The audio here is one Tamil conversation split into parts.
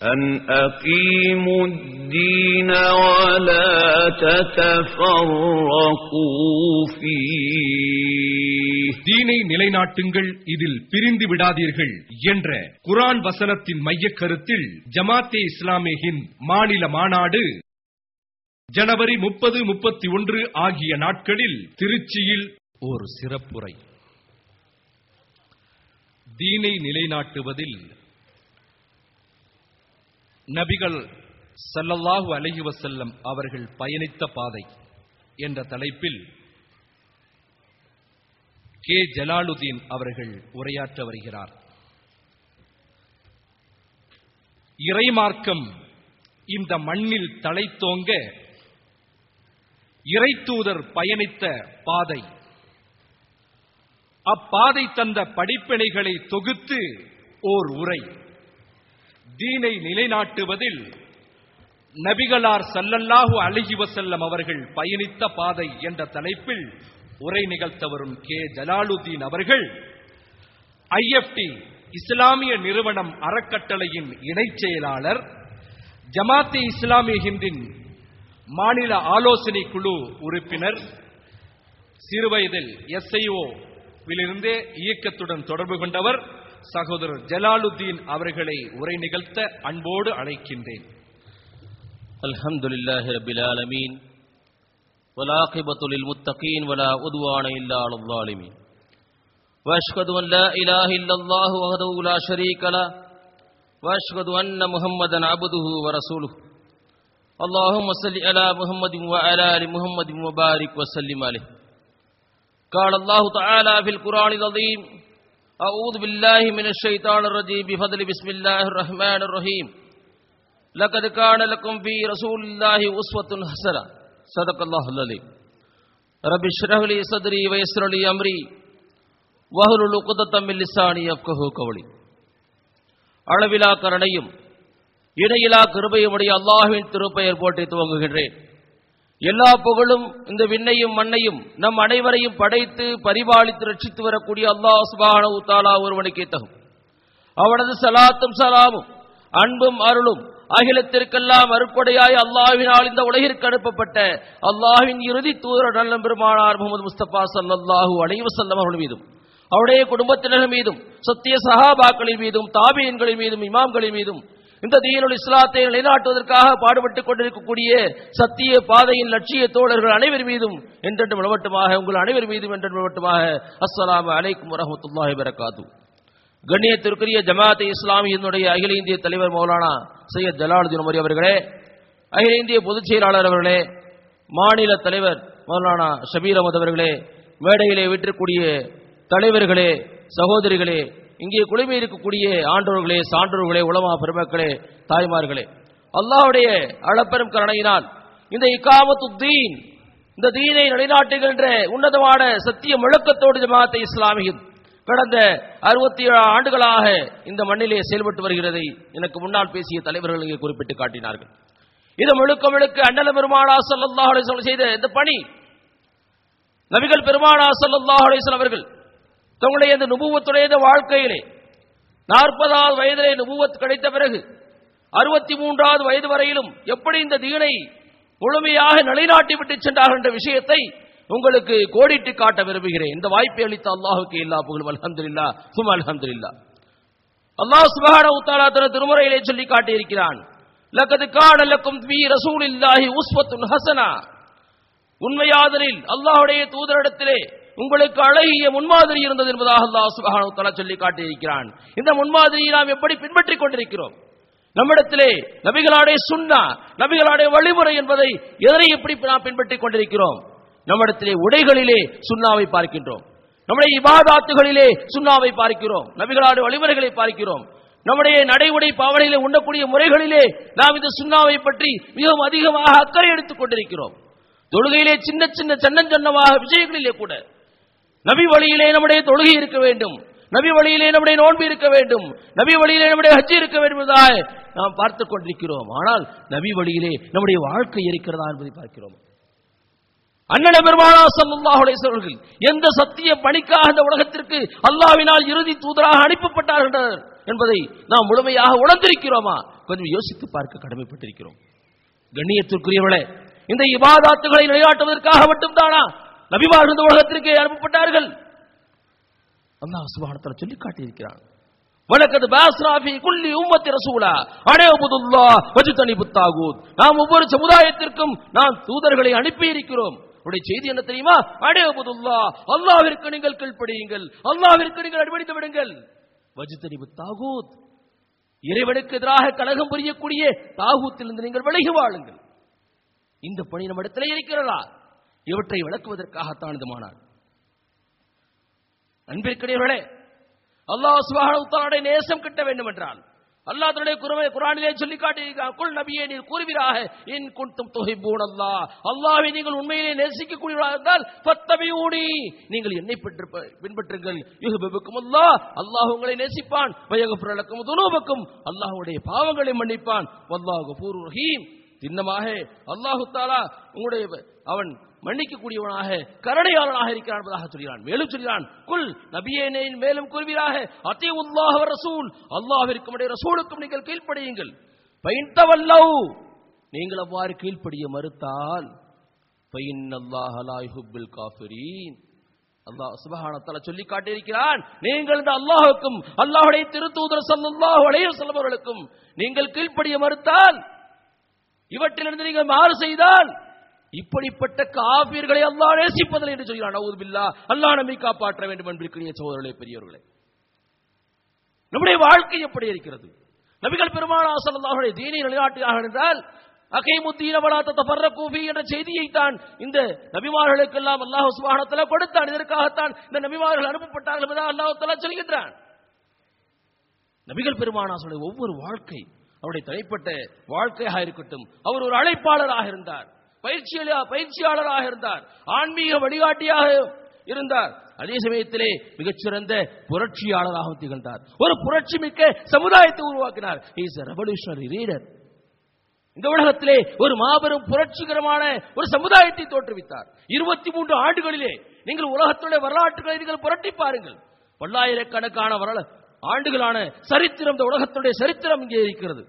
أن أقيموا الدين ولا تتفرقوا فيه தீனை நிலைநாட்டுங்கள் இதில் பிரிந்து விடாதீர்கள் என்ற குரான் வசனத்தின் மையக் கருத்தில் ஜமாத்தே இஸ்லாமே ஹிந்த் மாநில மாநாடு ஜனவரி முப்பது முப்பத்தி ஒன்று ஆகிய நாட்களில் திருச்சியில் ஒரு சிறப்புரை தீனை நிலைநாட்டுவதில் நபிகள் சல்லல்லாஹு அலஹி வசல்லம் அவர்கள் பயணித்த பாதை என்ற தலைப்பில் கே. ஜலாலுதீன் அவர்கள் உரையாற்ற வருகிறார். இறைமார்க்கம் இந்த மண்ணில் தலைத்தோங்க இறைத்தூதர் பயணித்த பாதை. அப்பாதை தந்த படிப்பினைகளை தொகுத்து ஓர் உரை. தீனை நிலைநாட்டுவதில் நபிகளார் சல்லல்லாஹு அலைஹி வசல்லம் அவர்கள் பயணித்த பாதை என்ற தலைப்பில் உரை நிகழ்த்த வரும் கே. ஜலாலுதீன் அவர்கள் ஐஎஃப்டி இஸ்லாமிய நிறுவனம் அறக்கட்டளையின் இணைச் செயலாளர் ஜமாத்தி இஸ்லாமிய ஹிந்தின் மாநில ஆலோசனை குழு உறுப்பினர் சிறுவயதில் எஸ்ஐஓ விலிருந்தே இயக்கத்துடன் தொடர்பு கொண்டவர் சகோதரர் ஜலாலுத்தீன் அவர்களை உரை நிகழ்த்த அன்போடு அழைக்கின்றேன் அல்ஹம்துலில்லாஹி ரபில் ஆலமீன் والعاقبة للمتقين ولا عدوان إلا على الظالمين وأشهد أن لا إله إلا الله وحده لا شريك له وأشهد أن محمدا عبده ورسوله اللهم صل على محمد وعلى آل محمد وبارك وسلم عليه قال الله تعالى في القرآن العظيم أعوذ بالله من الشيطان الرجيم بفضل بسم الله الرحمن الرحيم لقد كان لكم في رسول الله أسوة حسنة صدق الله العظيم رب اشرح لي صدري ويسر لي أمري واحلل عقدة من لساني يفقهوا قولي அளவிலா கருணையும் இணையிலா கிருபையுமுடைய அல்லாஹ்வின் திருப்பெயர் போற்றி துவங்குகின்றேன் எல்லா புகழும் இந்த விண்ணையும் மண்ணையும் நம் அனைவரையும் படைத்து பரிபாலித்து ரட்சித்து வரக்கூடிய அல்லாஹ் சுபான உத்தாலா ஒருவனுக்கே தகும் அவனது சலாத்தும் சலாமும் அன்பும் அருளும் அகிலத்திற்கெல்லாம் அருக்கொடையாய் அல்லாஹினால் இந்த உலகிற்கு அனுப்பப்பட்ட அல்லாஹின் இறுதி தூர நல்லம் பெருமானார் முகமது முஸ்தபா சல்லல்லாஹு அலைஹி வஸல்லம் அவர்கள் மீதும் அவருடைய குடும்பத்தினர் மீதும் சத்திய சஹாபாக்களின் மீதும் தாபியன்களின் மீதும் இமாம்களின் மீதும் இந்த தீனுல் இஸ்லாத்தை நிலைநாட்டுவதற்காக பாடுபட்டுக் கொண்டிருக்கக்கூடிய சத்திய பாதையின் லட்சிய தோழர்கள் அனைவர் மீதும் என்றென்று மிளவட்டுமாக உங்கள் அனைவர் மீதும் என்றென்று நிலவட்டுமாக அஸ்லாம் அலைக்கும் வரஹ்மத்துல்லாஹி வரகாத்து கண்ணியத்திற்குரிய ஜமாத் இஸ்லாமியினுடைய அகில இந்திய தலைவர் மௌலானா சையத் ஜலாலுதீன் உமரி அவர்களே அகில இந்திய பொதுச் செயலாளர் அவர்களே மாநில தலைவர் மௌலானா ஷபீர் அவர்களே மேடையிலே விட்டிருக்கூடிய தலைவர்களே சகோதரிகளே இங்கே குழுமி இருக்கக்கூடிய ஆண்டோர்களே சான்றோர்களே உலமா பெருமக்களே தாய்மார்களே அல்லாவுடைய அளப்பெரும் கருணையினால் இந்த இக்காமத்து தீன் இந்த தீனை நிலைநாட்டுகின்ற உன்னதமான சத்திய முழக்கத்தோடு ஜமாத்தை இஸ்லாமியின் கடந்த அறுபத்தி ஏழு ஆண்டுகளாக இந்த மண்ணிலே செயல்பட்டு வருகிறதை எனக்கு முன்னால் பேசிய தலைவர்கள் இங்கே குறிப்பிட்டு காட்டினார்கள். இது முழுக்க முழுக்க அண்ணல பெருமானா சல்லல்லாஹு செய்த இந்த பணி. நபிகள் பெருமானா சல்லல்லாஹு அவர்கள் தங்களுடைய இந்த நுபுவத்துடைய வாழ்க்கையிலே. நாற்பதாவது வயதிலே நுபுவத் கிடைத்த பிறகு அறுபத்தி மூன்றாவது வயது வரையிலும் எப்படி இந்த தீனை முழுமையாக நிலைநாட்டி விட்டு சென்றார்கள் என்ற விஷயத்தை உங்களுக்கு கோடிட்டு காட்ட விரும்புகிறேன். இந்த வாய்ப்பை அளித்த அல்லாஹுக்கு இல்லா புகழும். அல்ஹம்துலில்லா சும் அல்ஹம்துலில்லா அல்லாஹ் சுப்ஹானஹு உத்தாலா தன திருமுறையிலே சொல்லி காட்டியிருக்கிறான். லக்கது கான லக்கும் ரசூல் இல்லாஹி உஸ்வத்துன் ஹசனா. உண்மையாதலில் அல்லாஹுடைய தூதரிடத்திலே உங்களுக்கு அழகிய முன்மாதிரி இருந்தது என்பதாக அல்லாஹ் சுப்ஹானஹு தஆலா சொல்லி காட்டியிருக்கிறான். இந்த முன்மாதிரியை நாம் எப்படி பின்பற்றிக் கொண்டிருக்கிறோம்? நம்மிடத்திலே நபிகளாடைய சுண்ணா நபிகளாடைய வழிமுறை என்பதை எதனை எப்படி நாம் பின்பற்றிக் கொண்டிருக்கிறோம்? நம்மிடத்திலே உடைகளிலே சுண்ணாவை பார்க்கின்றோம். நம்முடைய இபாதாத்துகளிலே சுண்ணாவை பார்க்கிறோம். நபிகளாடைய வழிமுறைகளை பார்க்கிறோம். நம்முடைய நடை உடை பாவனையிலே உண்ணக்கூடிய முறைகளிலே நாம் இந்த சுண்ணாவை பற்றி மிகவும் அதிகமாக அக்கறை எடுத்துக் கொண்டிருக்கிறோம். தொழுகையிலே சின்ன சின்ன சன்னஞ்சன்னமாக விஜயங்களிலே விஷயங்களிலே கூட நபி வழியிலே நம்முடைய தொழுகை இருக்க வேண்டும். நபி வழியிலே நம்முடைய நோன்பு இருக்க வேண்டும். நபி வழியிலே நம்முடைய ஹஜ் இருக்க வேண்டும் நாம் பார்த்துக் கொண்டிருக்கிறோம். ஆனால் நபி வழியிலே நம்முடைய வாழ்க்கை இருக்கிறதா என்பதை பார்க்கிறோம். அண்ணன பெருமானா ஸல்லல்லாஹு சொல்கள் எந்த சத்திய பணிக்காக இந்த உலகத்திற்கு அல்லாவினால் இறுதி தூதராக அனுப்பப்பட்டார்கள் என்பதை நாம் முழுமையாக உணர்ந்திருக்கிறோமா? கொஞ்சம் யோசித்து பார்க்க கடமைப்பட்டிருக்கிறோம். கண்ணியத்திற்குரியவளே இந்த இபாதாத்துகளை நிலையாட்டுவதற்காக மட்டும்தானா? நபிமார்கள் இந்த உலகத்திற்கே அனுப்பப்பட்டார்கள். அல்லாஹ் சுபானத்தில் சொல்லி காட்டியிருக்கிறான். வழக்கது பாஸ்ராஃபி குல்லி உம்மத்தி ரசூலா வஜு தனி புத்தாகூத் நாம் ஒவ்வொரு சமுதாயத்திற்கும் நாம் தூதர்களை அனுப்பி இருக்கிறோம் உடைய செய்தி என்ன தெரியுமா? அனைவபுதுல்லா அல்லாவிற்கு நீங்கள் கீழ்ப்படியுங்கள் அல்லாவிற்கு நீங்கள் அடிபடித்து விடுங்கள். வஜுதனி புத்தாகூத் இறைவனுக்கு எதிராக கலகம் புரியக்கூடிய தாகூத்திலிருந்து நீங்கள் விலகி வாழுங்கள். இந்த பணி நம்மிடத்தில் இருக்கிறதா? இவற்றை விளக்குவதற்காகத்தான் இது மாநாடு. அன்பிற்கிடையவர்களே அல்லாஹ் சுப்ஹானஹு நேசம் கிட்ட வேண்டும் என்றால் அல்லாஹ் தன்னுடைய குரவை குர்ஆனிலே சொல்லி குல் நபியே நீர் கூறுவீராக இன் குண்டும் தொகை அல்லாஹ். அல்லாவை நீங்கள் உண்மையிலே நேசிக்கக்கூடியவர்களாக இருந்தால் ஃபத்தபிஊனி நீங்கள் என்னை பின்பற்று- பின்பற்றுங்கள். யுஹிப்புக்கும் அல்லாஹ் அல்லாஹ் உங்களை நேசிப்பான். வயகஃபிரு லக்கும் அல்லாஹுடைய அல்லாஹ்வுடைய பாவங்களை மன்னிப்பான். அல்லாஹு கஃபூருர் ரஹீம். திண்ணமாக அல்லாஹு தாலா உங்களுடைய அவன் மன்னிக்கக்கூடியவனாக கருணையாளனாக இருக்கிறான் என்பதாக சொல்கிறான். மேலும் சொல்கிறான் குல் நபியேனே மேலும் கூறுவீராக. அத்தி உல்லாஹ் ரசூல். அல்லாஹிற்கும் உடைய ரசூலுக்கும் நீங்கள் கீழ்ப்படியுங்கள். பைந்தவல்லவ் நீங்கள் அவ்வாறு கீழ்ப்படிய மறுத்தால் பைன் அல்லாஹ் லா யுஹிப்புல் காஃபிரீன். அல்லாஹ் சுப்ஹானஹு சொல்லி காட்டியிருக்கிறான். நீங்கள் இந்த அல்லாஹுக்கும் அல்லாஹுடைய திருத்தூதர் சல்லாஹு அலைய வஸல்லம் நீங்கள் கீழ்ப்படிய மறுத்தால் இவற்றிலிருந்து நீங்கள் மாறு செய்தால் இப்படிப்பட்ட காபீர்களை அல்லாஹ் நேசிப்பதில்லை என்று சொல்கிறான். நவுது பில்லா அல்லாஹ் நம்மை காப்பாற்ற வேண்டும் என்பதற்குரிய சோதரர்களே பெரியவர்களே நம்முடைய வாழ்க்கை எப்படி இருக்கிறது? நபிகள் பெருமாள் ஸல்லல்லாஹு தீனை நிலைநாட்டுகிறார்கள் என்றால் அகைமுத்தீன வலாத்த தஃபர்ரகூஃபி என்ற செய்தியை தான் இந்த நபிமார்களுக்கெல்லாம் அல்லாஹ் சுப்ஹானஹு கொடுத்தான். இதற்காகத்தான் இந்த நபிமார்கள் அனுப்பப்பட்டார்கள் என்பதாக அல்லாஹ் சொல்கின்றான். நபிகள் பெருமானாசனுடைய ஒவ்வொரு வாழ்க்கை அவருடைய தனிப்பட்ட வாழ்க்கையாக இருக்கட்டும் அவர் ஒரு அழைப்பாளராக இருந்தார். பயிற்சியாள பயிற்சியாளராக இருந்தார். ஆன்மீக வழிகாட்டியாக இருந்தார். அதே சமயத்திலே மிகச்சிறந்த புரட்சியாளராக திகழ்ந்தார். ஒரு புரட்சி மிக்க சமுதாயத்தை உருவாக்கினார். இஸ் ரெவல்யூஷனரி ரீடர் இந்த உலகத்திலே ஒரு மாபெரும் புரட்சிகரமான ஒரு சமுதாயத்தை தோற்றுவித்தார். இருபத்தி மூன்று ஆண்டுகளிலே நீங்கள் உலகத்துடைய வரலாற்றுகளை நீங்கள் புரட்டி பாருங்கள். பல்லாயிரக்கணக்கான வரல ஆண்டுகளான சரித்திரம் இந்த உலகத்துடைய சரித்திரம் இங்கே இருக்கிறது.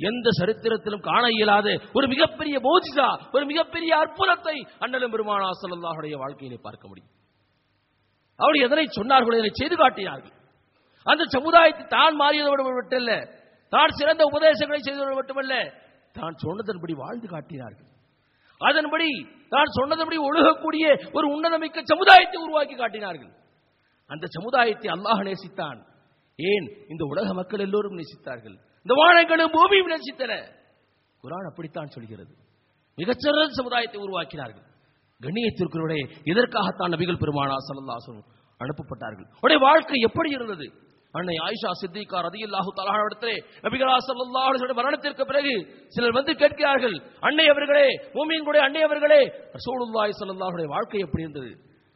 எந்த சரித்திரத்திலும் காண இயலாத ஒரு மிகப்பெரிய போஜிசா ஒரு மிகப்பெரிய அற்புதத்தை அண்ணலும் பெருமானா சல்லாஹுடைய வாழ்க்கையிலே பார்க்க முடியும். அவர் எதனை சொன்னார்களோ எதனை செய்து காட்டினார்கள்? அந்த சமுதாயத்தை தான் மாறியதோடு மட்டுமல்ல தான் சிறந்த உபதேசங்களை செய்ததோடு மட்டுமல்ல தான் சொன்னதன்படி வாழ்ந்து காட்டினார்கள். அதன்படி தான் சொன்னதன்படி ஒழுகக்கூடிய ஒரு உன்னதமிக்க சமுதாயத்தை உருவாக்கி காட்டினார்கள். அந்த சமுதாயத்தை அல்லாஹ் நேசித்தான். ஏன்? இந்த உலக மக்கள் எல்லோரும் நேசித்தார்கள். இந்த வானங்களும் பூமியும் நேசித்தன குரான் அப்படித்தான் சொல்கிறது. மிகச்சிறந்த சமுதாயத்தை உருவாக்கினார்கள். கண்ணியத்திற்குடைய இதற்காகத்தான் நபிகள் பெருமானா ஸல்லல்லாஹு அனுப்பப்பட்டார்கள்? உடைய வாழ்க்கை எப்படி இருந்தது? அன்னை ஆயிஷா சித்திகா ரதியல்லாஹு தஆலா இடத்திலே நபிகளா ஸல்லல்லாஹு மரணத்திற்கு பிறகு சிலர் வந்து கேட்கிறார்கள் அன்னை அவர்களே பூமியினுடைய அன்னை அவர்களே ரசூலுல்லாய் சல்லாஹுடைய வாழ்க்கை எப்படி இருந்தது?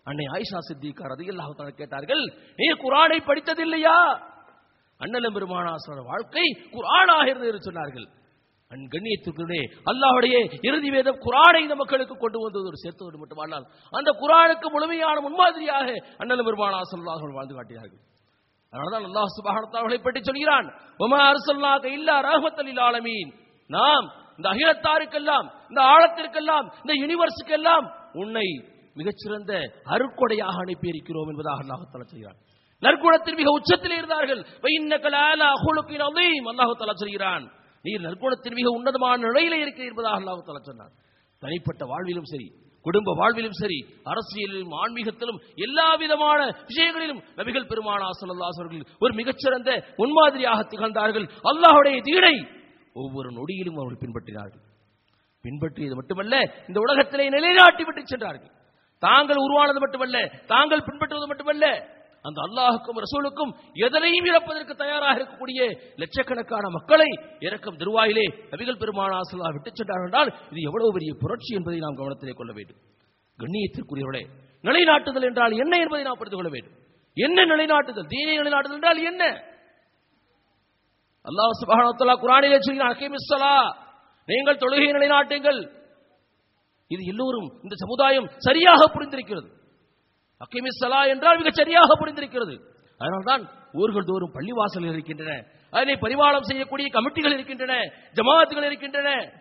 அன்னை ஆயிஷா சித்திகா ரதியல்லாஹு தஆலா கேட்டார்கள் நீ குரானை படித்ததில்லையா? அண்ணலம் பெருமானாசோட வாழ்க்கை குர்ஆனாக இருந்தது என்று சொன்னார்கள். அன் கண்ணியத்துக்குள்ளே அல்லாஹுடைய இறுதி வேதம் குரானை இந்த மக்களுக்கு கொண்டு வந்தது ஒரு சேர்த்தோடு மட்டுமல்லால் அந்த குரானுக்கு முழுமையான முன்மாதிரியாக அண்ணல பெருமானா ஸல்லல்லாஹு வாழ்ந்து காட்டினார்கள். அதனால்தான் அல்லாஹ் சுப்ஹானஹு பற்றி சொல்கிறான் வமா அரசல்லாக இல்லா ரஹ்மத்தல் லில் ஆலமீன். நாம் இந்த அகிலத்தாருக்கெல்லாம் இந்த ஆழத்திற்கெல்லாம் இந்த யூனிவர்ஸுக்கெல்லாம் உன்னை மிகச்சிறந்த அருக்கொடையாக அனுப்பியிருக்கிறோம் என்பதாக அல்லாஹ் தஆலா சொல்கிறான். நற்குணத்தின் மிக உச்சத்தில் இருந்தார்கள். அல்லாஹு தலா சொல்கிறான். நீர் நற்குணத்தின் மிக உன்னதமான நிலையில இருக்கிறீர் என்பதாக அல்லாஹு தலா சொன்னார் தனிப்பட்ட வாழ்விலும் சரி குடும்ப வாழ்விலும் சரி அரசியலிலும் ஆன்மீகத்திலும் எல்லா விதமான விஷயங்களிலும் நபிகள் பெருமானா ஸல்லல்லாஹு அவர்கள் ஒரு மிகச்சிறந்த முன்மாதிரியாக திகழ்ந்தார்கள். அல்லாஹுடைய தீனை ஒவ்வொரு நொடியிலும் அவர்கள் பின்பற்றினார்கள். பின்பற்றியது மட்டுமல்ல இந்த உலகத்திலே நிலைநாட்டி விட்டு சென்றார்கள். தாங்கள் உருவானது மட்டுமல்ல தாங்கள் பின்பற்றுவது மட்டுமல்ல அந்த அல்லாஹுக்கும் ரசூலுக்கும் எதனையும் இழப்பதற்கு தயாராக இருக்கக்கூடிய லட்சக்கணக்கான மக்களை இறக்கும் திருவாயிலே நபிகள் பெருமானா ஸல்லல்லாஹு விட்டு சென்றார்கள் என்றால் இது எவ்வளவு பெரிய புரட்சி என்பதை நாம் கவனத்திலே கொள்ள வேண்டும். கண்ணியத்திற்குரியவர்களே நிலைநாட்டுதல் என்றால் என்ன என்பதை நாம் புரிந்து கொள்ள வேண்டும். என்ன நிலைநாட்டுதல்? தீனை நிலைநாட்டுதல் என்றால் என்ன? அல்லாஹ் சுப்ஹானஹு வ தஆலா சொல்கிறான் நீங்கள் தொழுகை நிலைநாட்டுங்கள். இது எல்லோரும் இந்த சமுதாயம் சரியாக புரிந்திருக்கிறது. அக்கிமிஸ்ஸலா என்றால் மிக சரியாக புரிந்திருக்கிறது அதனால்தான் ஊர்கள் தோறும் பள்ளிவாசல்கள் இருக்கின்றன. அதனை பரிவாளம் செய்யக்கூடிய கமிட்டிகள் இருக்கின்றன. ஜமாத்துகள் இருக்கின்றன.